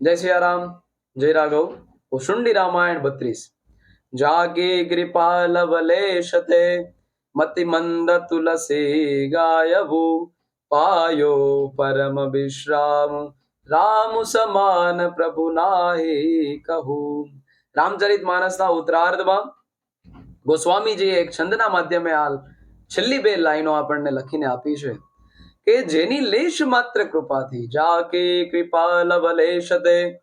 જય સિયારામ જય રાઘવ. કુશુંડી રામાયણ બત્રીસ. જાગી કૃપા લવલેશતે મતિ મંદ તુલસી ગાયભુ પાયો પરમ વિશ્રામ, રામ સમાન પ્રભુ નાહી કહું. રામચરિત માનસના ઉત્તરાર્ધમાં ગોસ્વામીજીએ એક છંદના માધ્યમે હાલ છેલ્લી બે લાઈનો આપણને લખીને આપી છે. કે જેની લેશ માત્ર કૃપાથી જાકે કૃપા લવલેશતે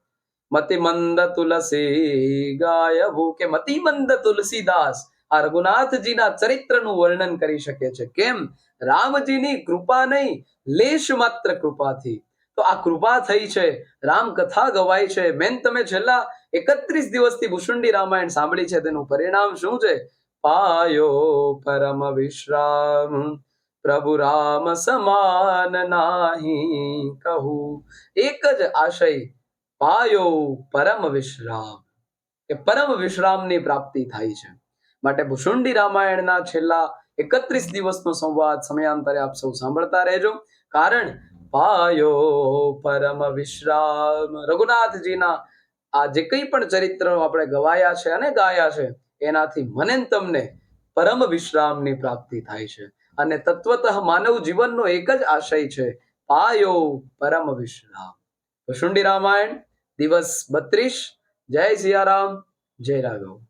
મતિમંદ તુલસી ગાયભુ કે મતિમંદ તુલસીદાસ આ રઘુનાથજીના ચરિત્રનું વર્ણન કરી શકે છે. કેમ? રામજીની કૃપા નહીં, લેશ માત્ર કૃપાથી. તો આ કૃપા થઈ છે રામ કથા ગવાય છે. મેન તમે છેલ્લા એકત્રીસ દિવસથી ભૂષુંડી રામાયણ સાંભળી છે. તેનું પરિણામ શું છે? પાયો પરમ વિશ્રામ. પ્રભુ રામ સમાન નાહી કહું. એક જ આશય, પાયો પરમ વિશ્રામ. કે પરમ વિશ્રામની પ્રાપ્તિ થાય છે. માટે ભૂષુંડી રામાયણના છેલ્લા એકત્રીસ દિવસનો સંવાદ સમયાંતરે આપ સૌ સાંભળતા રહેજો. કારણ પાયો પરમ વિશ્રામ. રઘુનાથજીના આ જે કંઈ પણ ચરિત્રો આપણે ગવાયા છે અને ગાયા છે, એનાથી મને તમને પરમ વિશ્રામની પ્રાપ્તિ થાય છે. અને તત્વતઃ માનવ જીવનનો એક જ આશય છે, પાયો પરમ વિશ્રામ. ભૂષુંડી રામાયણ, દિવસ બત્રીસ. જય સિયારામ, જય રાઘવ.